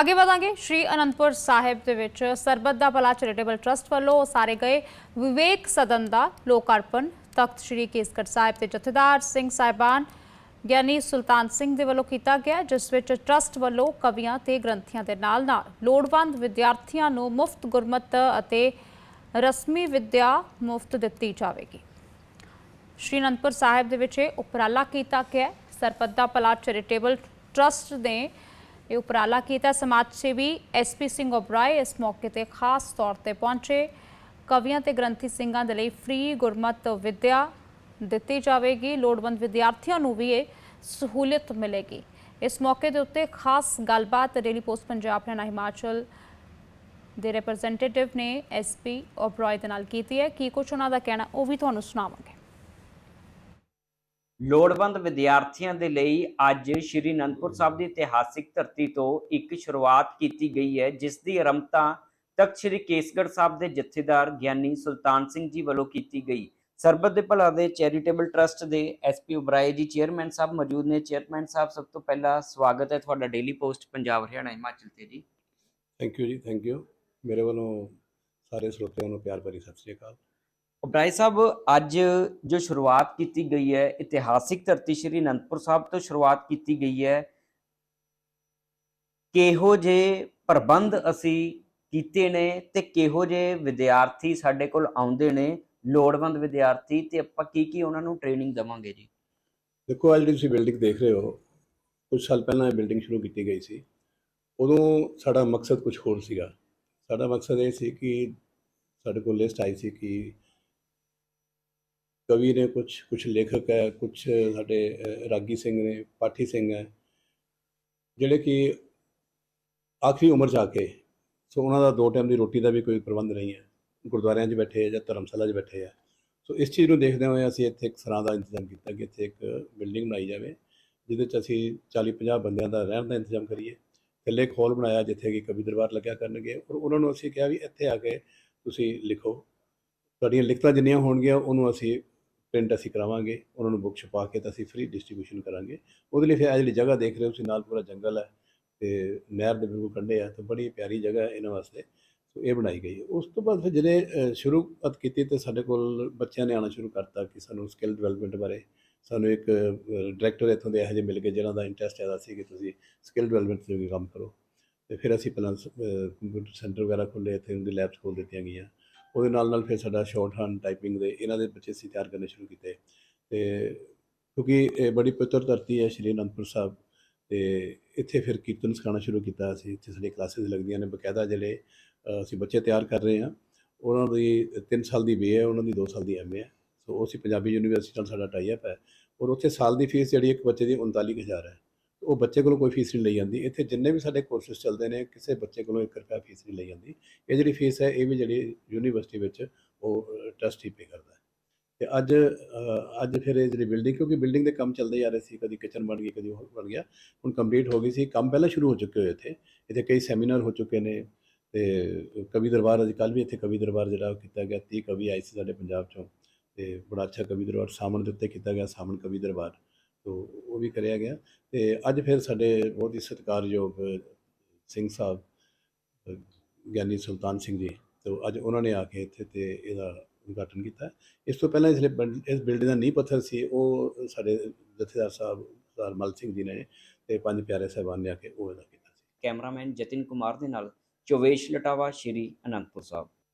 ਅੱਗੇ ਵਧਾਂਗੇ। ਸ਼੍ਰੀ ਅਨੰਦਪੁਰ ਸਾਹਿਬ ਦੇ ਵਿੱਚ ਸਰਬੱਤ ਦਾ ਭਲਾ ਚੈਰੀਟੇਬਲ ਟਰਸਟ ਵੱਲੋਂ ਸਾਰੇ ਗਏ ਵਿਵੇਕ ਸਦਨ ਦਾ ਲੋਕਾਰਪਣ। ਤਖਤ ਸ਼੍ਰੀ ਕੇਸਗੜ੍ਹ ਸਾਹਿਬ ਦੇ ਜਥੇਦਾਰ ਸਿੰਘ ਸਾਹਿਬਾਨ ਗਿਆਨੀ ਸੁਲਤਾਨ ਸਿੰਘ ਦੇ ਵੱਲੋਂ ਕੀਤਾ ਗਿਆ, ਜਿਸ ਵਿੱਚ ਟਰਸਟ ਵੱਲੋਂ ਕਵੀਆਂ ਤੇ ਗ੍ਰੰਥੀਆਂ ਦੇ ਨਾਲ-ਨਾਲ ਲੋੜਵੰਦ ਵਿਦਿਆਰਥੀਆਂ ਨੂੰ ਮੁਫਤ ਗੁਰਮਤ ਅਤੇ ਰਸਮੀ ਵਿੱਦਿਆ ਮੁਫਤ ਦਿੱਤੀ ਜਾਵੇਗੀ। ਸ਼੍ਰੀ ਅਨੰਦਪੁਰ ਸਾਹਿਬ ਦੇ ਵਿੱਚ ਇਹ ਉਪਰਾਲਾ ਕੀਤਾ ਗਿਆ। ਹੈ। ਸਰਬੱਤ ਚੈਰੀਟੇਬਲ ਟਰਸਟ ਨੇ ਇਹ ਉਪਰਾਲਾ ਕੀਤਾ। ਸਮਾਜ ਸੇਵੀ ਐਸਪੀ ਸਿੰਘ ਓਬਰਾਏ ਇਸ ਮੌਕੇ ਤੇ ਖਾਸ ਤੌਰ ਤੇ ਪਹੁੰਚੇ। ਕਵੀਆਂ ਤੇ ਗ੍ਰੰਥੀ ਸਿੰਘਾਂ ਦੇ ਲਈ ਫ੍ਰੀ ਗੁਰਮਤ ਵਿੱਦਿਆ ਦਿੱਤੀ ਜਾਵੇਗੀ। ਲੋੜਵੰਦ ਵਿਦਿਆਰਥੀਆਂ ਨੂੰ ਵੀ ਇਹ ਸਹੂਲਤ ਮਿਲੇਗੀ। ਇਸ ਮੌਕੇ ਦੇ ਉੱਤੇ ਖਾਸ ਗੱਲਬਾਤ ਡੇਲੀ ਪੋਸਟ ਪੰਜਾਬ ਹਰਿਆਣਾ ਹਿਮਾਚਲ ਦੇ ਰਿਪਰੈਜ਼ੈਂਟੇਟਿਵ ਨੇ ਐਸਪੀ ਓਬਰਾਏ ਦੇ ਨਾਲ ਕੀਤੀ ਹੈ। ਕੀ ਕੁਝ ਉਹਨਾਂ ਦਾ ਕਹਿਣਾ ਉਹ ਵੀ ਤੁਹਾਨੂੰ ਸੁਣਾਵਾਂਗੇ। ਲੋੜਵੰਦ ਵਿਦਿਆਰਥੀਆਂ ਦੇ ਲਈ ਅੱਜ ਸ਼੍ਰੀ ਅਨੰਦਪੁਰ ਸਾਹਿਬ ਦੀ ਇਤਿਹਾਸਿਕ ਧਰਤੀ ਤੋਂ ਇੱਕ ਸ਼ੁਰੂਆਤ ਕੀਤੀ ਗਈ ਹੈ, ਜਿਸ ਦੀ ਆਰੰਭਤਾ ਤਖਤ ਸ਼੍ਰੀ ਕੇਸਗੜ੍ਹ ਸਾਹਿਬ ਦੇ ਜਥੇਦਾਰ ਗਿਆਨੀ ਸੁਲਤਾਨ ਸਿੰਘ ਜੀ ਵੱਲੋਂ ਕੀਤੀ ਗਈ। ਸਰਬੱਤ ਦੇ ਭਲਾ ਦੇ ਚੈਰੀਟੇਬਲ ਟਰਸਟ ਦੇ S P Oberoi ji chairman sahib ਮੌਜੂਦ ਨੇ। ਚੇਅਰਮੈਨ ਸਾਹਿਬ, ਸਭ ਤੋਂ ਪਹਿਲਾਂ ਸਵਾਗਤ ਹੈ ਤੁਹਾਡਾ ਡੇਲੀ ਪੋਸਟ ਪੰਜਾਬ, ਹਰਿਆਣਾ, ਹਿਮਾਚਲ ਤੇ ਜੀ। ਥੈਂਕ ਯੂ ਜੀ ਥੈਂਕ ਯੂ ਮੇਰੇ ਵੱਲੋਂ ਸਾਰੇ ਸਰੋਤਿਆਂ ਨੂੰ ਪਿਆਰ ਭਰੀ ਸਤਿ ਸ੍ਰੀ ਅਕਾਲ। ਉਬਰਾਏ ਸਾਹਿਬ, ਅੱਜ ਜੋ ਸ਼ੁਰੂਆਤ ਕੀਤੀ ਗਈ ਹੈ, ਇਤਿਹਾਸਿਕ ਧਰਤੀ ਸ਼੍ਰੀ ਅਨੰਦਪੁਰ ਸਾਹਿਬ ਤੋਂ ਸ਼ੁਰੂਆਤ ਕੀਤੀ ਗਈ ਹੈ, ਕਿਹੋ ਜਿਹੇ ਪ੍ਰਬੰਧ ਅਸੀਂ ਕੀਤੇ ਨੇ ਤੇ ਕਿਹੋ ਜਿਹੇ ਵਿਦਿਆਰਥੀ ਸਾਡੇ ਕੋਲ ਆਉਂਦੇ ਨੇ, ਲੋੜਵੰਦ ਵਿਦਿਆਰਥੀ, ਤੇ ਆਪਾਂ ਕੀ ਕੀ ਉਹਨਾਂ ਨੂੰ ਟ੍ਰੇਨਿੰਗ ਦੇਵਾਂਗੇ ਜੀ? ਦੇਖੋ, ਅੱਜ ਤੁਸੀਂ ਬਿਲਡਿੰਗ ਦੇਖ ਰਹੇ ਹੋ, ਕੁਝ ਸਾਲ ਪਹਿਲਾਂ ਇਹ ਬਿਲਡਿੰਗ ਸ਼ੁਰੂ ਕੀਤੀ ਗਈ ਸੀ। ਉਦੋਂ ਸਾਡਾ ਮਕਸਦ ਕੁਝ ਹੋਰ ਸੀਗਾ। ਸਾਡਾ ਮਕਸਦ ਇਹ ਸੀ ਕਿ ਸਾਡੇ ਕੋਲ ਲਿਸਟ ਆਈ ਸੀ ਕਿ ਕਵੀ ਨੇ ਕੁਝ ਕੁਝ ਲੇਖਕ ਹੈ ਕੁਝ ਸਾਡੇ ਰਾਗੀ ਸਿੰਘ ਨੇ, ਪਾਠੀ ਸਿੰਘ ਹੈ, ਜਿਹੜੇ ਕਿ ਆਖਰੀ ਉਮਰ 'ਚ ਆ ਕੇ, ਸੋ ਉਹਨਾਂ ਦਾ ਦੋ ਟਾਈਮ ਦੀ ਰੋਟੀ ਦਾ ਵੀ ਕੋਈ ਪ੍ਰਬੰਧ ਨਹੀਂ ਹੈ। ਗੁਰਦੁਆਰਿਆਂ 'ਚ ਬੈਠੇ ਜਾਂ ਧਰਮਸ਼ਾਲਾ 'ਚ ਬੈਠੇ ਆ। ਸੋ ਇਸ ਚੀਜ਼ ਨੂੰ ਦੇਖਦੇ ਹੋਏ ਅਸੀਂ ਇੱਥੇ ਇੱਕ ਸਰਾਂ ਦਾ ਇੰਤਜ਼ਾਮ ਕੀਤਾ ਕਿ ਇੱਥੇ ਇੱਕ ਬਿਲਡਿੰਗ ਬਣਾਈ ਜਾਵੇ, ਜਿਹਦੇ 'ਚ ਅਸੀਂ 40-50 ਬੰਦਿਆਂ ਦਾ ਰਹਿਣ ਦਾ ਇੰਤਜ਼ਾਮ ਕਰੀਏ। ਇਕੱਲੇ ਇੱਕ ਹਾਲ ਬਣਾਇਆ ਜਿੱਥੇ ਕਿ ਕਵੀ ਦਰਬਾਰ ਲੱਗਿਆ ਕਰਨਗੇ ਔਰ ਉਹਨਾਂ ਨੂੰ ਅਸੀਂ ਕਿਹਾ ਵੀ ਇੱਥੇ ਆ ਕੇ ਤੁਸੀਂ ਲਿਖੋ। ਤੁਹਾਡੀਆਂ ਲਿਖਤਾਂ ਜਿੰਨੀਆਂ ਹੋਣਗੀਆਂ, ਉਹਨੂੰ ਅਸੀਂ ਪ੍ਰਿੰਟ ਅਸੀਂ ਕਰਾਵਾਂਗੇ, ਉਹਨਾਂ ਨੂੰ ਬੁੱਕ ਛਪਾ ਕੇ ਤਾਂ ਅਸੀਂ ਫ੍ਰੀ ਡਿਸਟ੍ਰੀਬਿਊਸ਼ਨ ਕਰਾਂਗੇ। ਉਹਦੇ ਲਈ ਫਿਰ ਇਹ ਜਿਹੜੀ ਜਗ੍ਹਾ ਦੇਖ ਰਹੇ ਹੋ ਤੁਸੀਂ, ਨਾਲ ਪੂਰਾ ਜੰਗਲ ਹੈ ਤੇ ਨਹਿਰ ਦੇ ਬਿਲਕੁਲ ਕੰਢੇ ਆ, ਤੇ ਬੜੀ ਪਿਆਰੀ ਜਗ੍ਹਾ ਹੈ ਇਹਨਾਂ ਵਾਸਤੇ। ਸੋ ਇਹ ਬਣਾਈ ਗਈ ਹੈ। ਉਸ ਤੋਂ ਬਾਅਦ ਫਿਰ ਜਿਹੜੇ ਸ਼ੁਰੂਆਤ ਕੀਤੀ ਤੇ ਸਾਡੇ ਕੋਲ ਬੱਚਿਆਂ ਨੇ ਆਉਣਾ ਸ਼ੁਰੂ ਕਰਤਾ ਕਿ ਸਾਨੂੰ ਸਕਿੱਲ ਡਿਵੈਲਪਮੈਂਟ ਬਾਰੇ ਸਾਨੂੰ ਇੱਕ ਡਾਇਰੈਕਟਰ ਇੱਥੋਂ ਦੇ ਇਹੋ ਜਿਹੇ ਮਿਲ ਗਏ ਜਿਹਨਾਂ ਦਾ ਇੰਟਰਸਟ ਜ਼ਿਆਦਾ ਸੀ ਕਿ ਤੁਸੀਂ ਸਕਿੱਲ ਡਿਵੈਲਪਮੈਂਟ ਤੇ ਵੀ ਕੰਮ ਕਰੋ। ਤੇ ਫਿਰ ਅਸੀਂ ਪਹਿਲਾਂ ਕੰਪਿਊਟਰ ਸੈਂਟਰ ਵਗੈਰਾ ਖੋਲ੍ਹੇ, ਇੱਥੇ ਉਹਦੀ ਲੈਬਸ ਖੋਲ੍ਹ ਦਿੱਤੀਆਂ ਗਈਆਂ। ਉਹਦੇ ਨਾਲ ਨਾਲ ਫਿਰ ਸਾਡਾ ਸ਼ਾਰਟ ਹੈਂਡ ਟਾਈਪਿੰਗ ਦੇ ਇਹਨਾਂ ਦੇ ਬੱਚੇ ਅਸੀਂ ਤਿਆਰ ਕਰਨੇ ਸ਼ੁਰੂ ਕੀਤੇ। ਤੇ ਕਿਉਂਕਿ ਇਹ ਬੜੀ ਪਵਿੱਤਰ ਧਰਤੀ ਹੈ ਸ਼੍ਰੀ ਅਨੰਦਪੁਰ ਸਾਹਿਬ ਤੇ ਇੱਥੇ ਫਿਰ ਕੀਰਤਨ ਸਿਖਾਉਣਾ ਸ਼ੁਰੂ ਕੀਤਾ ਅਸੀਂ। ਇੱਥੇ ਸਾਡੀ ਕਲਾਸਿਸ ਲੱਗਦੀਆਂ ਨੇ, ਬਕਾਇਦਾ ਜਿਹੜੇ ਅਸੀਂ ਬੱਚੇ ਤਿਆਰ ਕਰ ਰਹੇ ਹਾਂ। ਉਹਨਾਂ ਦੀ 3 ਸਾਲ ਦੀ ਬੀ ਹੈ, ਉਹਨਾਂ ਦੀ 2 ਸਾਲ ਦੀ ਐਮ ਹੈ। ਸੋ ਉਹ ਅਸੀਂ ਪੰਜਾਬੀ ਯੂਨੀਵਰਸਿਟੀ ਨਾਲ ਸਾਡਾ ਟਾਈ ਅਪ ਹੈ। ਔਰ ਉੱਥੇ ਸਾਲ ਦੀ ਫੀਸ ਜਿਹੜੀ ਇੱਕ ਬੱਚੇ ਦੀ 39000 ਹੈ। ਉਹ ਬੱਚੇ ਕੋਲੋਂ ਕੋਈ ਫੀਸ ਨਹੀਂ ਲਈ ਜਾਂਦੀ। ਇੱਥੇ ਜਿੰਨੇ ਵੀ ਸਾਡੇ ਕੋਰਸਸ ਚੱਲਦੇ ਨੇ, ਕਿਸੇ ਬੱਚੇ ਕੋਲੋਂ 1 ਰੁਪਿਆ ਫੀਸ ਨਹੀਂ ਲਈ ਜਾਂਦੀ। ਇਹ ਜਿਹੜੀ ਫੀਸ ਹੈ, ਇਹ ਵੀ ਜਿਹੜੀ ਯੂਨੀਵਰਸਿਟੀ ਵਿੱਚ ਉਹ ਟਰਸਟ ਹੀ ਪੇ ਕਰਦਾ ਹੈ। ਤੇ ਅੱਜ ਅੱਜ ਫਿਰ ਇਹ ਜਿਹੜੀ ਬਿਲਡਿੰਗ ਕਿਉਂਕਿ ਬਿਲਡਿੰਗ ਦੇ ਕੰਮ ਚੱਲਦੇ ਜਾ ਰਹੇ ਸੀ, ਕਦੀ ਕਿਚਨ ਬਣ ਗਈ, ਕਦੀ ਹੋਰ ਬਣ ਗਿਆ। ਹੁਣ ਕੰਪਲੀਟ ਹੋ ਗਈ ਸੀ, ਕੰਮ ਪਹਿਲਾਂ ਸ਼ੁਰੂ ਹੋ ਚੁੱਕੇ ਹੋਏ ਇੱਥੇ। ਇੱਥੇ ਕਈ ਸੈਮੀਨਾਰ ਹੋ ਚੁੱਕੇ ਨੇ, ਤੇ ਕਵੀ ਦਰਬਾਰ, ਅੱਜ ਕੱਲ੍ਹ ਵੀ ਇੱਥੇ ਕਵੀ ਦਰਬਾਰ ਜਿਹੜਾ ਉਹ ਕੀਤਾ ਗਿਆ। 30 ਕਵੀ ਆਏ ਸੀ ਸਾਡੇ ਪੰਜਾਬ ਚੋਂ, ਤੇ ਬੜਾ ਅੱਛਾ ਕਵੀ ਦਰਬਾਰ ਸਾਮਣ ਦੇ ਉੱਤੇ ਕੀਤਾ ਗਿਆ ਸਾਮਣ ਕਵੀ ਦਰਬਾਰ। ਤੋਂ ਉਹ ਵੀ ਕਰਿਆ ਗਿਆ। ਤੇ ਅੱਜ ਫਿਰ ਸਾਡੇ ਬਹੁਤ ਹੀ ਸਤਿਕਾਰਯੋਗ ਸਿੰਘ ਸਾਹਿਬ ਗਿਆਨੀ ਸੁਲਤਾਨ ਸਿੰਘ ਜੀ। ਤੋਂ ਅੱਜ ਉਹਨਾਂ ਨੇ ਆ ਕੇ ਇੱਥੇ ਤੇ ਇਹਦਾ ਉਦਘਾਟਨ ਕੀਤਾ। ਇਸ ਤੋਂ ਪਹਿਲਾਂ ਇਸ ਲਈ ਬਣ- ਇਸ ਬਿਲਡਿੰਗ ਦਾ ਨੀਂਹ ਪੱਥਰ ਸੀ, ਉਹ ਸਾਡੇ ਜਥੇਦਾਰ ਸਾਹਿਬ, ਸਰਦਾਰ ਮਲ ਸਿੰਘ ਜੀ ਨੇ ਤੇ ਪੰਜ ਪਿਆਰੇ ਸਾਹਿਬਾਨ ਨੇ ਆ ਕੇ ਉਹ ਇਹਦਾ ਕੀਤਾ ਸੀ। ਕੈਮਰਾਮੈਨ ਜਤਿਨ ਕੁਮਾਰ ਦੇ ਨਾਲ ਚੋਵੇਸ਼ ਲਟਾਵਾ, ਸ਼੍ਰੀ ਅਨੰਦਪੁਰ ਸਾਹਿਬ।